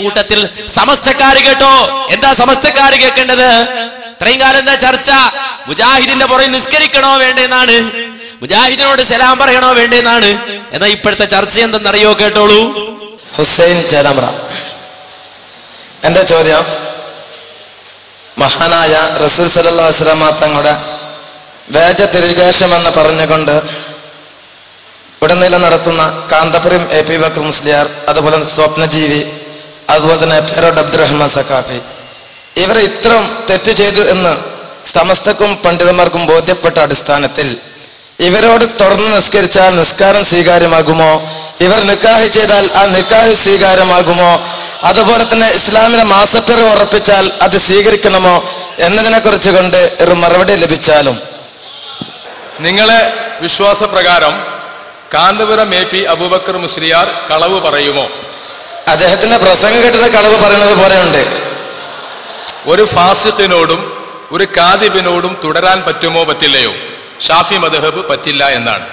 കൂട്ടത്തിൽ സമസ്തക്കാര് കേട്ടോ. എന്താ സമസ്തക്കാര് കേൾക്കേണ്ടത് ഇത്രയും കാലം എന്താ ചർച്ച? മുജാഹിദിന്റെ പുറകെ നിസ്കരിക്കണോ വേണ്ടെന്നാണ്. മുജാഹിദിനോട് സലാം പറയണോ വേണ്ടെന്നാണ്. എന്നാ ഇപ്പോഴത്തെ ചർച്ച എന്തെന്നറിയോ കേട്ടോളൂ. ഹുസൈൻ ചേലമ്ര എന്റെ ചോദ്യം മഹാനായ റസൂൽ വസല്ലമ തങ്ങളുടെ വേജ തിരികേശം എന്ന് പറഞ്ഞുകൊണ്ട് ഉടനീളം നടത്തുന്ന കാന്തപുരം എ പി ബക്കർ മുസ്ലിയാർ അതുപോലെ സ്വപ്നജീവി അതുപോലെ തന്നെ ഫെറോഡ് അബ്ദുറഹ്മാൻ സഖാഫി. ഇവർ ഇത്തരം തെറ്റ് ചെയ്തു എന്ന് സമസ്തക്കും പണ്ഡിതന്മാർക്കും ബോധ്യപ്പെട്ട അടിസ്ഥാനത്തിൽ ഇവരോട് തുറന്ന് നിസ്കരിച്ചാൽ നിസ്കാരം സ്വീകാര്യമാകുമോ? ഇവർ നിക്കാഹ് ചെയ്താൽ ആ നിക്കാഹ് സ്വീകാര്യമാകുമോ? അതുപോലെ തന്നെ ഇസ്ലാമിലെ മാസപ്പിറ ഉറപ്പിച്ചാൽ അത് സ്വീകരിക്കണമോ? എന്നതിനെ കുറിച്ച് കൊണ്ട് ഒരു മറുപടി ലഭിച്ചാലും. നിങ്ങളെ വിശ്വാസപ്രകാരം കാന്തപുരം എ പി അബൂബക്കർ മുസ്ലിയാർ കളവ് പറയുമോ? അദ്ദേഹത്തിന്റെ പ്രസംഗം കേട്ടത് കളവ് പറയുന്നത് പോലെയുണ്ട്. ഒരു ഫാസിത്തിനോടും ഒരു കാതിബിനോടും തുടരാൻ പറ്റുമോ പറ്റില്ലയോ? ഷാഫി മദഹബ് പറ്റില്ല എന്നാണ്.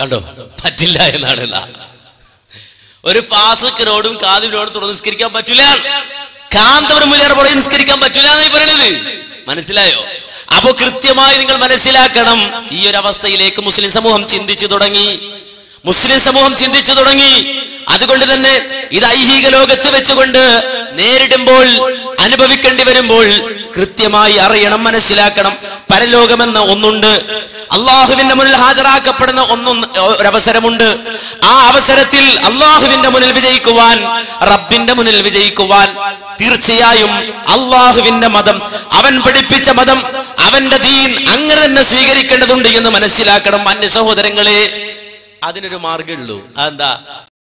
കണ്ടോ? പറ്റില്ല എന്നാണ് ഒരു ഫാസിക്കിനോടും കാതിബിനോടും തുടർന്ന് നിസ്കരിക്കാൻ പറ്റില്ല കാന്തപുരം മുല്ലേറെ പുറകെ നിസ്കരിക്കാൻ പറ്റില്ല എന്നായി പറയണത്. മനസ്സിലായോ? അപ്പൊ കൃത്യമായി നിങ്ങൾ മനസ്സിലാക്കണം. ഈ ഒരു അവസ്ഥയിലേക്ക് മുസ്ലിം സമൂഹം ചിന്തിച്ചു തുടങ്ങി. മുസ്ലിം സമൂഹം ചിന്തിച്ചു തുടങ്ങി. അതുകൊണ്ട് തന്നെ ഇത് ഐഹിക ലോകത്ത് വെച്ചുകൊണ്ട് നേരിടുമ്പോൾ അനുഭവിക്കേണ്ടി വരുമ്പോൾ കൃത്യമായി അറിയണം മനസ്സിലാക്കണം. പരലോകമെന്ന ഒന്നുണ്ട്. അള്ളാഹുവിന്റെ മുന്നിൽ ഹാജരാക്കപ്പെടുന്ന ഒന്നും ഒരവസരമുണ്ട്. ആ അവസരത്തിൽ അള്ളാഹുവിന്റെ മുന്നിൽ വിജയിക്കുവാൻ റബ്ബിന്റെ മുന്നിൽ വിജയിക്കുവാൻ തീർച്ചയായും അള്ളാഹുവിന്റെ മതം അവൻ പഠിപ്പിച്ച മതം അവന്റെ ദീൻ അങ്ങനെ തന്നെ സ്വീകരിക്കേണ്ടതുണ്ട് എന്ന് മനസ്സിലാക്കണം. അന്യ സഹോദരങ്ങളെ അതിനൊരു മാർഗമുള്ളൂ അതെന്താ?